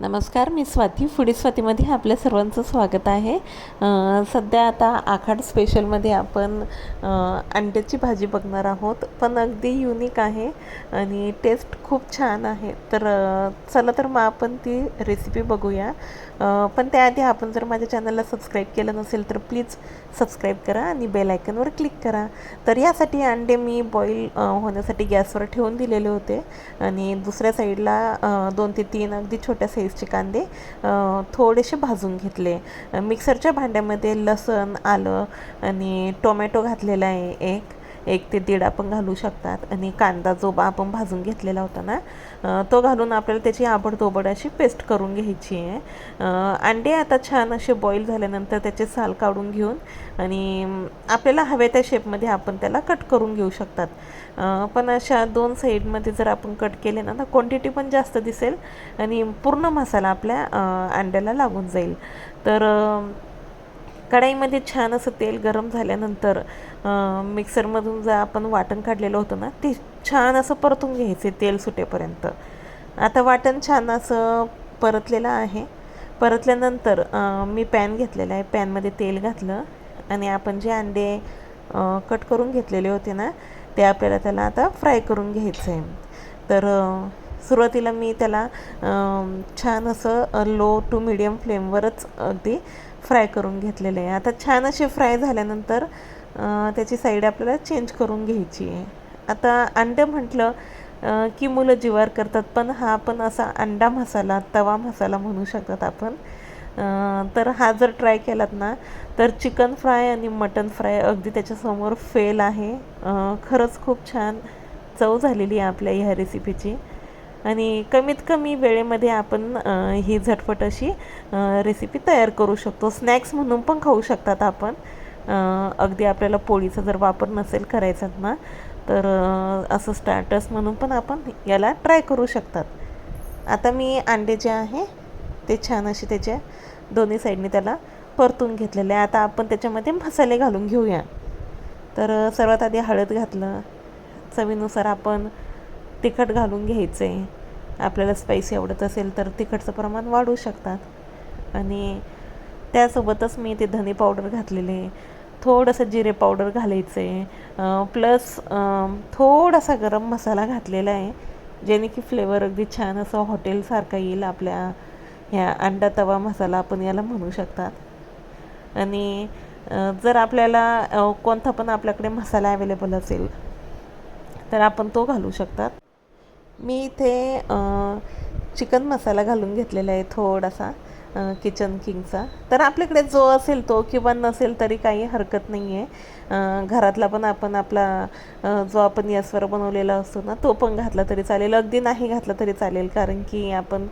नमस्कार मी स्वाती. फुडी स्वातीमध्ये आपल्या सर्वांचं स्वागत आहे. सध्या आता आखाड स्पेशलमध्ये आपण अंड्याची भाजी बघणार आहोत. पण अगदी युनिक आहे आणि टेस्ट खूप छान आहे. तर चला तर मग आपण ती रेसिपी बघूया. पण त्याआधी आपण जर माझ्या चॅनलला सबस्क्राईब केलं नसेल तर प्लीज सबस्क्राईब करा आणि बेल आयकनवर क्लिक करा. तर यासाठी अंडे मी बॉईल होण्यासाठी गॅसवर ठेवून दिलेले होते. आणि दुसऱ्या साईडला दोन ते तीन अगदी छोट्या साईजचे कांदे थोडेसे भाजून घेतले. मिक्सरच्या भांड्यामध्ये लसण आलं आणि टोमॅटो घातलेला आहे एक. एक ते दीड आपण घालू शकतात. आणि कांदा जो बा आपण भाजून घेतलेला होता ना तो घालून आपल्याला त्याची आबडतोबड अशी पेस्ट करून घ्यायची आहे. अंडे आता छान असे बॉईल झाल्यानंतर त्याचे साल काढून घेऊन आणि आपल्याला हव्या त्या शेपमध्ये आपण त्याला कट करून घेऊ शकतात. पण अशा दोन साईडमध्ये जर आपण कट केले ना तर क्वांटिटी पण जास्त दिसेल आणि पूर्ण मसाला आपल्या अंड्याला लागून जाईल. तर कढाईमध्ये छान असं तेल गरम झाल्यानंतर मिक्सरमधून जर आपण वाटण काढलेलं होतं ना ते छान असं परतून घ्यायचे तेल सुटेपर्यंत. आता वाटण छान असं परतलेलं आहे. परतल्यानंतर मी पॅन घेतलेला आहे. पॅनमध्ये तेल घातलं आणि आपण जे अंडे कट करून घेतलेले होते ना ते आपल्याला त्याला आता फ्राय करून घ्यायचं आहे तर सुरुवातीला मी त्याला छान असं लो टू मिडियम फ्लेमवरच अगदी फ्राय करून घेतलेले आहे. आता छान असे फ्राय झाल्यानंतर त्याची साईड आपल्याला चेंज करून घ्यायची आहे. आता अंडे म्हटलं की मुलं जिवार करतात पण हा पण असा अंडा मसाला तवा मसाला म्हणू शकतात आपण. तर हा जर ट्राय केलात ना तर चिकन फ्राय आणि मटन फ्राय अगदी त्याच्यासमोर फेल आहे. खरंच खूप छान चव झालेली आहे आपल्या ह्या रेसिपीची आणि कमीत कमी वेळेमध्ये आपण ही झटपट अशी रेसिपी तयार करू शकतो. स्नॅक्स म्हणून पण खाऊ शकतात आपण. अगदी आपल्याला पोळीचा जर वापर नसेल करायचा ना तर असं स्टार्टर्स म्हणून पण आपण याला ट्राय करू शकतात. आता मी अंडे जे आहे ते छान असे त्याच्या दोन्ही साईडने त्याला परतून घेतलेले आहे. आता आपण त्याच्यामध्ये मसाले घालून घेऊया. तर सर्वात आधी हळद घातलं. चवीनुसार आपण तिखट घालून घ्यायचं. आहे आपल्याला स्पायसी आवडत असेल तर तिखटचं प्रमाण वाढवू शकतात. आणि त्यासोबतच मी ते धने पावडर घातलेले थोडंसं जिरे पावडर घालायचं आहे प्लस थोडासा गरम मसाला घातलेला आहे जेणे की फ्लेवर अगदी छान असं हॉटेलसारखा येईल आपल्या ह्या अंडा तवा मसाला आपण याला म्हणू शकतात. आणि जर आपल्याला कोणता पण आपल्याकडे मसाला अवेलेबल असेल तर आपण तो घालू शकतात. मी इथे चिकन मसाला घालून घेतलेला आहे थोडासा किचन किंगचा तर आपल्याकडे जो असेल तो किंवा नसेल तरी काही हरकत नाही आहे घरातला पण आपण आपला जो आपण यस्वर बनवलेला असतो ना तो पण घातला तरी चालेल. अगदी नाही घातला तरी चालेल कारण की आपण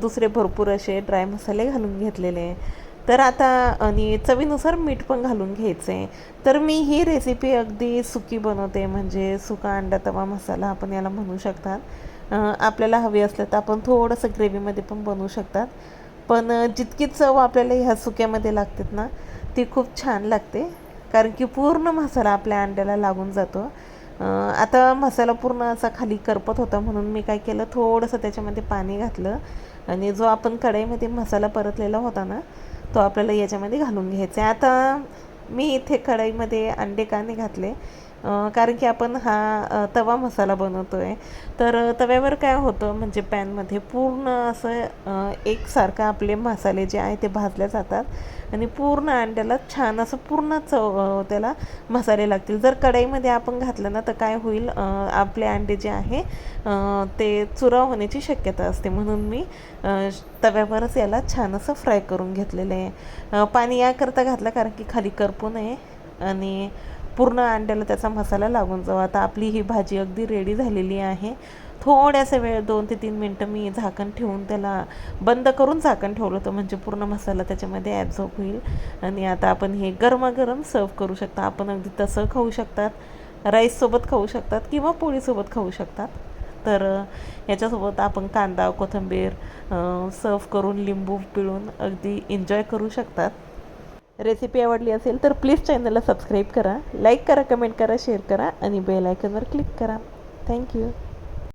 दुसरे भरपूर असे ड्राय मसाले घालून घेतलेले आहे. तर आता आणि चवीनुसार मीठ पण घालून घ्यायचं. आहे तर मी ही रेसिपी अगदी सुकी बनवते म्हणजे सुका अंडा तवा मसाला आपण याला म्हणू शकतात. आपल्याला हवी असलं तर आपण थोडंसं ग्रेव्हीमध्ये पण बनवू शकतात. पण जितकी चव आपल्याला ह्या सुक्यामध्ये लागतात ना ती खूप छान लागते. कारण की पूर्ण मसाला आपल्या अंड्याला लागून जातो. आता मसाला पूर्ण असा खाली करपत होता म्हणून मी काय केलं थोडंसं त्याच्यामध्ये पाणी घातलं आणि जो आपण कढईमध्ये मसाला परतलेला होता ना तो आपल्याला याच्यामध्ये घालून घ्यायचा आहे. आता मी इथे कढईमध्ये अंडे काने घातले. कारण की आपण हा तवा मसाला बनवतो आहे तर तव्यावर काय होतं म्हणजे पॅनमध्ये पूर्ण असं एकसारखं आपले मसाले जे आहे ते भाजले जातात. आणि पूर्ण अंड्याला छान असं पूर्ण चव त्याला मसाले लागतील. जर कढईमध्ये आपण घातलं ना तर काय होईल आपले अंडे जे आहे ते चुरा होण्याची शक्यता असते. म्हणून मी तव्यावरच याला छान असं फ्राय करून घेतलेलं आहे. पाणी याकरता घातलं कारण की खाली लपू नये आणि पूर्ण अंड्याला त्याचा मसाला लागून जावा. आता आपली ही भाजी अगदी रेडी झालेली आहे. थोड्यासा वेळ दोन ते तीन मिनटं मी झाकण ठेवून त्याला बंद करून झाकण ठेवलं होतं. म्हणजे पूर्ण मसाला त्याच्यामध्ये ॲब्झॉर्ब होईल. आणि आता आपण हे गरमागरम सर्व करू शकता. आपण अगदी तसं खाऊ शकतात. राईससोबत खाऊ शकतात किंवा पोळीसोबत खाऊ शकतात. तर याच्यासोबत आपण कांदा कोथिंबीर सर्व करून लिंबू पिळून अगदी एन्जॉय करू शकतात. रेसिपी आवडली असेल तर प्लीज चॅनलला सबस्क्राईब करा लाईक करा कमेंट करा शेअर करा आणि बेल आयकनवर क्लिक करा. Thank you